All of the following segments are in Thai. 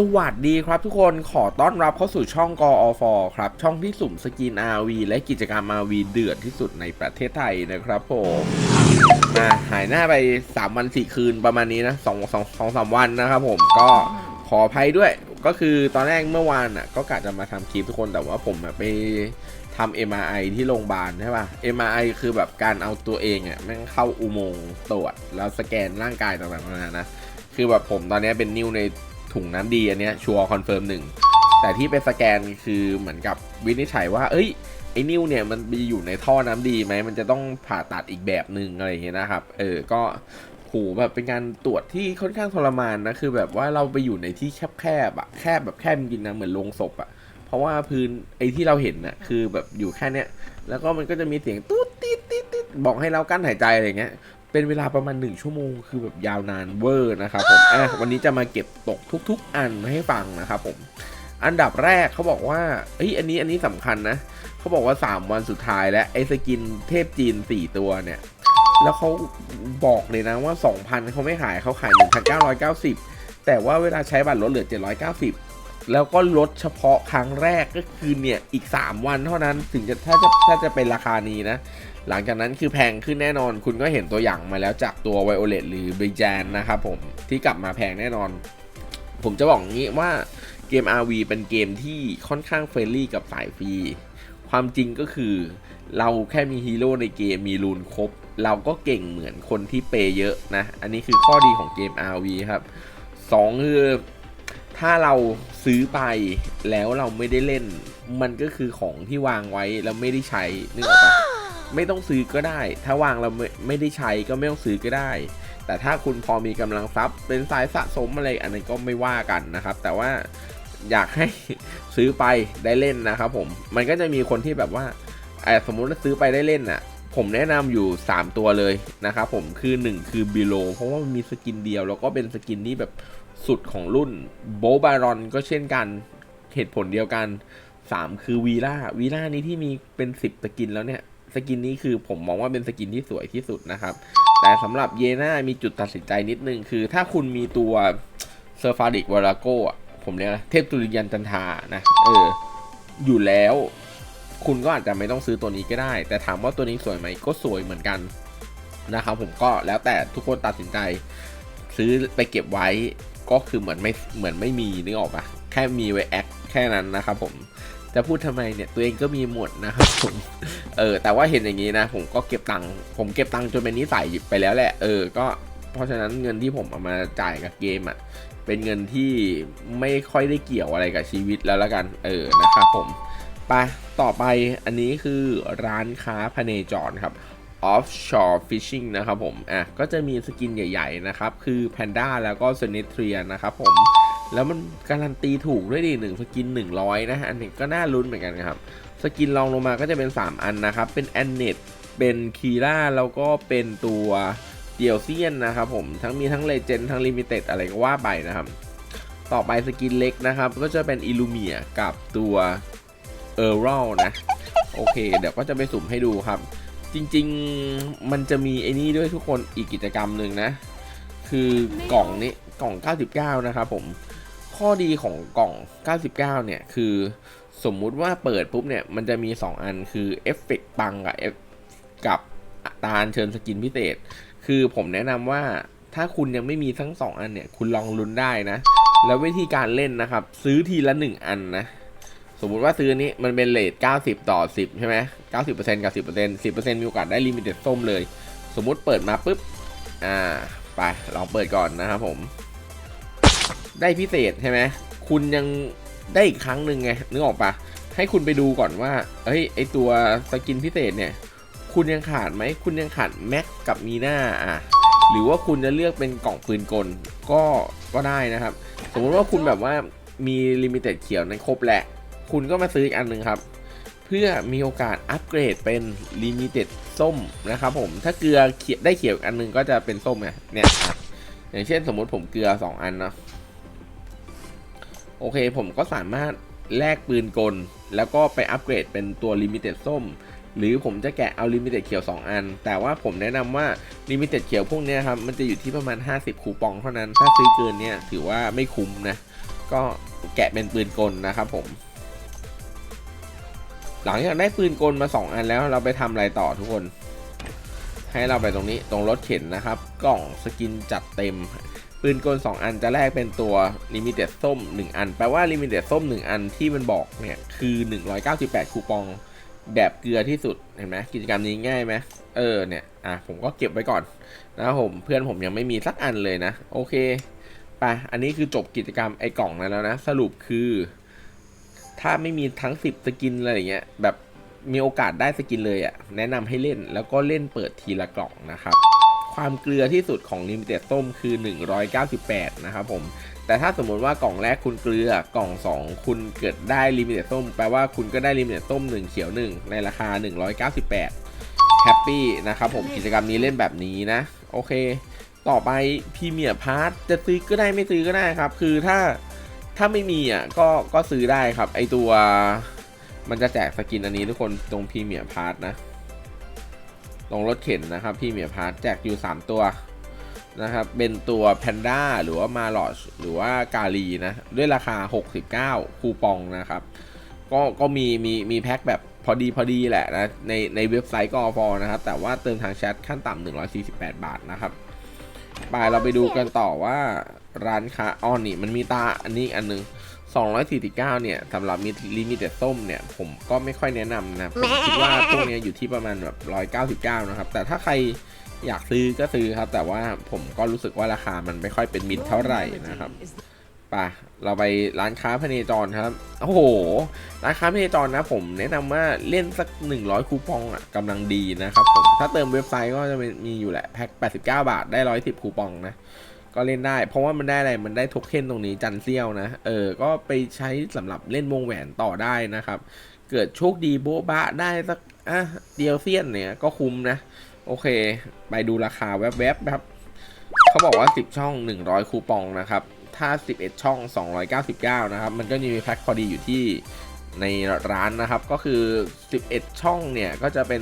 สวัสดีครับทุกคนขอต้อนรับเข้าสู่ช่องกอฟครับ ช่องที่สุ่มสกิน RV และกิจกรรม RV เดือดที่สุดในประเทศไทยนะครับผมมาหายหน้าไป 3 วัน 4 คืนประมาณนี้นะสองสองสองสามวันนะครับผมก็ขออภัยด้วย ก็คือตอนแรกเมื่อวานอะก็กะจะมาทำคลิปทุกคนแต่ว่าผมไปทำ MRI ที่โรงพยาบาลใช่ป่ะ MRI คือแบบการเอาตัวเองอะแม่งเข้าอุโมงค์ตรวจแล้วสแกนร่างกายต่างๆนานานะคือแบบผมตอนนี้เป็นนิ้วใน ถุงน้ำดีอันเนี้ยชัวร์คอนเฟิร์มหนึ่งแต่ที่ไปสแกนคือเหมือนกับวินิจฉัยว่า เอ้ยไอ้นิ้วเนี่ยมันมีอยู่ในท่อน้ำดีไหมมันจะต้องผ่าตัดอีกแบบหนึ่งอะไรอย่างเงี้ยนะครับ เออก็โหแบบเป็นการตรวจที่ค่อนข้างทรมานนะคือแบบว่าเราไปอยู่ในที่แคบๆอะแคบแบบแคบจริงๆนะเหมือนโรงศพอะเพราะว่าพื้นไอ้ที่เราเห็นน่ะคือแบบอยู่แค่เนี้ยแล้วก็มันก็จะมีเสียงตุ๊ดติดติดติดบอกให้เรากั้นหายใจอะไรเงี้ย เป็นเวลาประมาณ 1 ชั่วโมง คือแบบยาวนานเวอร์นะครับผมอะวันนี้จะมาเก็บตกทุก ๆ อันมาให้ฟังนะครับผม อันดับแรกเขาบอกว่าเอ้ยอันนี้อันนี้สำคัญนะเขาบอกว่า 3 วันสุดท้ายแล้วไอสกินเทพจีน 4 ตัวเนี่ย แล้วเขาบอกเลยนะว่า 2,000เขาไม่ขายเขาขาย 1,990 แต่ว่าเวลาใช้บัตรลดเหลือ 790 แล้วก็ลดเฉพาะครั้งแรกก็คือเนี่ยอีก 3 วันเท่านั้นถึงจะถ้าจะถ้าจะเป็นราคานี้นะ หลังจากนั้นคือแพงขึ้นแน่นอน คุณก็เห็นตัวอย่างมาแล้วจากตัวไวโอเลตหรือเบจนนะครับผมที่กลับมาแพงแน่นอน ผมจะบอกงี้ว่าเกม RV เป็นเกมที่ค่อนข้างเฟรนลี่กับสายฟรี ความจริงก็คือเราแค่มีฮีโร่ในเกมมีรูนครบ เราก็เก่งเหมือนคนที่เปย์เยอะนะ อันนี้คือข้อดีของเกม RV ครับสองคือ ถ้าเราซื้อไปแล้วเราไม่ได้เล่น มันก็คือของที่วางไว้แล้วไม่ได้ใช้นึกออกปะไม่ต้องซื้อก็ได้ ถ้าวางเราไม่ไม่ได้ใช้ก็ไม่ต้องซื้อก็ได้ แต่ถ้าคุณพอมีกำลังทรัพย์ เป็นสายสะสมอะไรอันนั้นก็ไม่ว่ากันนะครับ แต่ว่าอยากให้ซื้อไปได้เล่นนะครับผม มันก็จะมีคนที่แบบว่าเอ่อสมมุติว่าซื้อไปได้เล่นน่ะ ผมแนะนำอยู่ 3 ตัวเลยนะครับผมคือ 1 คือบิโลเพราะว่ามันมีสกินเดียวแล้วก็เป็นสกินที่แบบ สุดของรุ่นโบบารอนก็เช่นกันเหตุผลเดียวกัน 3 คือวีล่าวีล่านี้ที่มีเป็น 10 สกินแล้วเนี่ย สกินนี้คือผมมองว่าเป็นสกินที่สวยที่สุดนะครับ แต่สำหรับเยน่ามีจุดตัดสินใจนิดนึง คือถ้าคุณมีตัวเซอร์ฟาดิกวาราโกะผมเรียกอะเทพตุริยันจันทานะ เออ อยู่แล้วคุณก็อาจจะไม่ต้องซื้อตัวนี้ก็ได้ แต่ถามว่าตัวนี้สวยไหมก็สวยเหมือนกันนะครับผมก็แล้วแต่ทุกคนตัดสินใจ ซื้อไปเก็บไว้ ก็คือเหมือนไม่เหมือนไม่มีนึกออกปะแค่มีไว้แอคแค่นั้นนะครับผมจะพูดทำไมเนี่ยตัวเองก็มีหมดนะครับผมเออแต่ว่าเห็นอย่างนี้นะ ผมก็เก็บตังค์ผมเก็บตังค์จนเป็นนิสัยไปแล้วแหละเออก็เพราะฉะนั้นเงินที่ผมเอามาจ่ายกับเกมอะ่ะเป็นเงินที่ไม่ค่อยได้เกี่ยวอะไรกับชีวิตแล้วละกันเออนะครับผมไปต่อไปอันนี้คือร้านค้าพเนจรครับ offshore fishing นะครับผม อะ ก็จะมีสกินใหญ่ๆนะครับ คือ Panda แล้วก็ s n e t r i a นะครับผม แล้วมันการันตีถูกด้วยดิหนึ่งสกิน 100 นะฮะ อันนี้ก็น่าลุ้นเหมือนกันครับ สกินลองลงมาก็จะเป็น 3 อันนะครับ เป็น a n n e t เป็นคีร่าแล้วก็เป็นตัวเดียวเซียนนะครับผม ทั้งมีทั้งเลเจนทั้งลิมิเต็ดอะไรก็ว่าไปนะครับ ต่อไปสกินเล็กนะครับ ก็จะเป็นอิลูเมียกับตัวเออร์รนะ โอเค เดี๋ยวก็จะไปสุ่มให้ดูครับ จริงๆมันจะมีไอ้นี่ด้วยทุกคนอีกกิจกรรมหนึ่งนะ คือกล่องนี้กล่อง 99 นะครับผม ข้อดีของกล่อง 99 เนี่ย คือสมมุติว่าเปิดปุ๊บเนี่ย มันจะมี 2 อันคือเอฟเฟกปังกับเอฟกับตาลเชิญสกินพิเศษ คือผมแนะนำว่าถ้าคุณยังไม่มีทั้ง 2 อันเนี่ย คุณลองลุ้นได้นะ แล้ววิธีการเล่นนะครับ ซื้อทีละ 1 อันนะ สมมุติว่าซื้อนี้มันเป็นเลท90 ต่อ 10 ใช่ไหม90%กับ 10% 10%มีโอกาสได้ลิมิเต็ดส้มเลย สมมุติเปิดมาปุ๊บ อ่า ไป ลองเปิดก่อนนะครับผม ได้พิเศษใช่ไหม คุณยังได้อีกครั้งหนึ่งไง นึกออกปะให้คุณไปดูก่อนว่า เฮ้ย ไอตัวสกินพิเศษเนี่ย คุณยังขาดไหม คุณยังขาดแม็กกับมีนาอะ หรือว่าคุณจะเลือกเป็นกล่องปืนกล ก็ ก็ได้นะครับ สมมติว่าคุณแบบว่ามีลิมิเต็ดเขียวนั้นครบแหละ คุณก็มาซื้ออีกอันหนึ่งครับ เพื่อมีโอกาสอัปเกรดเป็นลิมิเต็ดส้มนะครับผมถ้าเกลือเขียได้เขียวอันหนึงก็จะเป็นส้มไงเนี่ยอะอย่างเช่นสมมุติผมเกลือ 2 อันเนาะโอเคผมก็สามารถแลกปืนกล แล้วก็ไปอัปเกรดเป็นตัวลิมิเต็ดส้ม หรือผมจะแกะเอาลิมิเต็ดเขียว 2 อัน แต่ว่าผมแนะนำว่าลิมิเต็ดเขียวพวกนี้ครับ มันจะอยู่ที่ประมาณ 50 คูปองเท่านั้น ถ้าซื้อเกินเนี่ยถือว่าไม่คุ้มนะ ก็แกะเป็นปืนกลนะครับผม หลังจากได้ปืนกลมา 2 อันแล้วเราไปทำอะไรต่อทุกคน ให้เราไปตรงนี้ตรงรถเข็นนะครับ กล่องสกินจัดเต็ม ปืนกล 2 อันจะแลกเป็นตัวลิมิเต็ดส้ม 1 อัน แปลว่าลิมิเต็ดส้ม 1 อันที่มันบอกเนี่ยคือ 198 คูปองแบบเกลือที่สุดเห็นไหมกิจกรรมนี้ง่ายไหมเออเนี่ยอะผมก็เก็บไว้ก่อนนะผมเพื่อนผมยังไม่มีสักอันเลยนะ โอเคไปอันนี้คือจบกิจกรรมไอ้กล่องนั้นแล้วนะ สรุปคือ ถ้าไม่มีทั้ง 10 สกินอะไรอย่างเงี้ยแบบมีโอกาสได้สกินเลยอะ่ะ แนะนำให้เล่นแล้วก็เล่นเปิดทีละกล่องนะครับ ความเกลือที่สุดของ Limited ส้มคือ 198 นะครับผม แต่ถ้าสมมติว่ากล่องแรกคุณเกลือกล่อง 2 คุณเกิดได้ Limited ส้ม แปลว่าคุณก็ได้ Limited ส้ม 1 เขียว 1 ในราคา 198แฮปปี้นะครับผมกิจกรรมนี้เล่นแบบนี้นะ โอเค ต่อไปพรีเมียร์พาร์ทจะซื้อก็ได้ไม่ซื้อก็ได้ครับ คือถ้า ถ้าไม่มีอะก็ก็ซื้อได้ครับ ไอตัวมันจะแจกสกินอันนี้ทุกคนตรงพรีเมียร์พาร์ทนะตรงรถเข็นนะครับพรีเมียร์พาร์ทแจกอยู่ 3 ตัวนะครับ เป็นตัวแพนด้าหรือว่ามาลอชหรือว่ากาลีนะ ด้วยราคา 69 คูปองนะครับ ก็ก็มีมีมีแพ็คแบบพอดีพอดีแหละนะ ในในเว็บไซต์กอฟนะครับ แต่ว่าเติมทางแชทขั้นต่ำ148 บาทนะครับไปเราไปดูกันต่อว่า ร้านค้าอ้อนี่มันมีตาอันนี้อีกอันหนึง249 เนี่ยสำหรับมีลิมิเต็ดส้มเนี่ย ผมก็ไม่ค่อยแนะนำนะผมคิดว่าพวกเนี้ยอยู่ที่ประมาณแบบ 199 นะครับ แต่ถ้าใครอยากซื้อก็ซื้อครับ แต่ว่าผมก็รู้สึกว่าราคามันไม่ค่อยเป็นมิตรเท่าไหร่นะครับป่ะเราไปร้านค้าพเนจรครับ โอ้โห ร้านค้าพเนจรนะ ผมแนะนำว่าเล่นสัก 100 คูปองอะกำลังดีนะครับผม ถ้าเติมเว็บไซต์ก็จะมีอยู่แหละแพ็ค89 บาทได้ 110 คูปองนะ ก็เล่นได้ เพราะว่ามันได้อะไร มันได้โทเค็นตรงนี้จันเซียวนะ เออ ก็ไปใช้สำหรับเล่นวงแหวนต่อได้นะครับ เกิดโชคดีโบ๊ะบะได้สักอะเดียวเซียนเนี่ยก็คุ้มนะ โอเค ไปดูราคาแวบๆครับ เขาบอกว่า 10 ช่อง 100 คูปองนะครับ ถ้า 11 ช่อง 299 นะครับ มันก็มีแพ็คพอดีอยู่ที่ในร้านนะครับ ก็คือ 11 ช่องเนี่ย ก็จะเป็น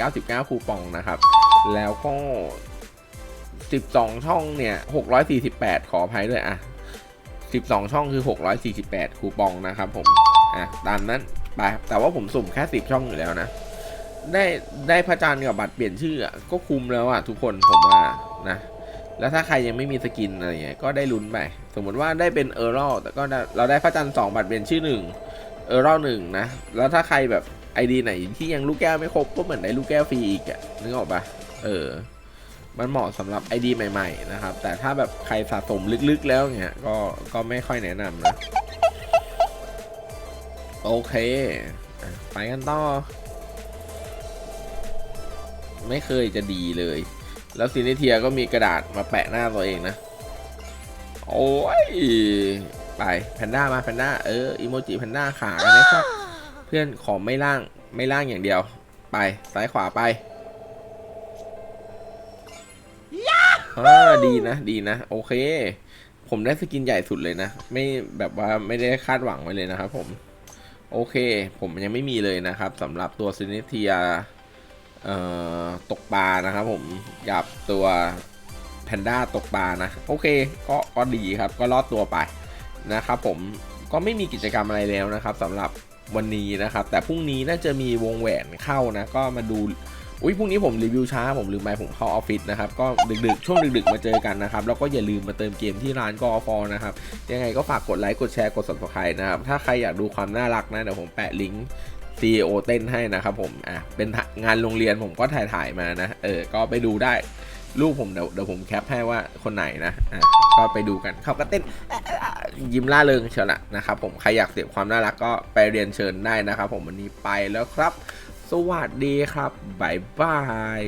299 คูปองนะครับ แล้วก็ 12 ช่องเนี่ย648 ขออภัยด้วยอะ 12 ช่องคือ 648 คูปองนะครับผม อะ ตามนั้นไปแต่ว่าผมสุ่มแค่ 10 ช่องอยู่แล้วนะ ได้ได้พระจันทร์กับบัตรเปลี่ยนชื่ออะก็คุ้มแล้วอะทุกคนผมว่านะ แล้วถ้าใครยังไม่มีสกินอะไรเงี้ยก็ได้ลุ้นไป สมมติว่าได้เป็นเออร์ลแต่ก็ได้เราได้พระจันทร์สองบัตรเปลี่ยนชื่อหนึ่งเออร์ลหนึ่งนะ แล้วถ้าใครแบบไอดีไหนที่ยังลูกแก้วไม่ครบก็เหมือนได้ลูกแก้วฟรีอีกอะนึกออกปะเออ มันเหมาะสำหรับไอดีใหม่ๆนะครับ แต่ถ้าแบบใครสะสมลึกๆแล้วเงี้ยก็ก็ไม่ค่อยแนะนำนะ โอเค ไปกันต่อ ไม่เคยจะดีเลย แล้วซินิเทียก็มีกระดาษมาแปะหน้าตัวเองนะ โอ้ย ไปแพนด้ามาแพนด้าเอออีโมจิแพนด้าขากันนะครับ เพื่อนขอไม่ล่างไม่ล่างอย่างเดียว ไปซ้ายขวาไป อ่าดีนะดีนะ โอเค ผมได้สกินใหญ่สุดเลยนะ ไม่แบบว่าไม่ได้คาดหวังไว้เลยนะครับผมโอเค ผมยังไม่มีเลยนะครับสำหรับตัวซินิเทียตกปลานะครับผมกับตัวแพนด้าตกปลานะ โอเคก็ก็ดีครับก็รอดตัวไปนะครับผมก็ไม่มีกิจกรรมอะไรแล้วนะครับสำหรับวันนี้นะครับ แต่พรุ่งนี้น่าจะมีวงแหวนเข้านะ ก็มาดู อุ้ยพรุ่งนี้ผมรีวิวช้าผมลืมไปผมเข้าออฟฟิศนะครับก็ดึกๆช่วงดึกๆมาเจอกันนะครับแล้วก็อย่าลืมมาเติมเกมที่ร้านกอฟอนะครับยังไงก็ฝากกดไลค์กดแชร์กด subscribe นะครับถ้าใครอยากดูความน่ารักนะเดี๋ยวผมแปะลิงก์ CEO เต้นให้นะครับผมอะเป็นงานโรงเรียนผมก็ถ่ายถ่ายมานะเออก็ไปดูได้รูปผมเดี๋ยวเดี๋ยวผมแคปให้ว่าคนไหนนะอะก็ไปดูกันเขาก็เต้นยิ้มล่าเริงเชียวละนะครับผมใครอยากเสียบความน่ารักก็ไปเรียนเชิญได้นะครับผมวันนี้ไปแล้วครับ สวัสดีครับ บ๊ายบาย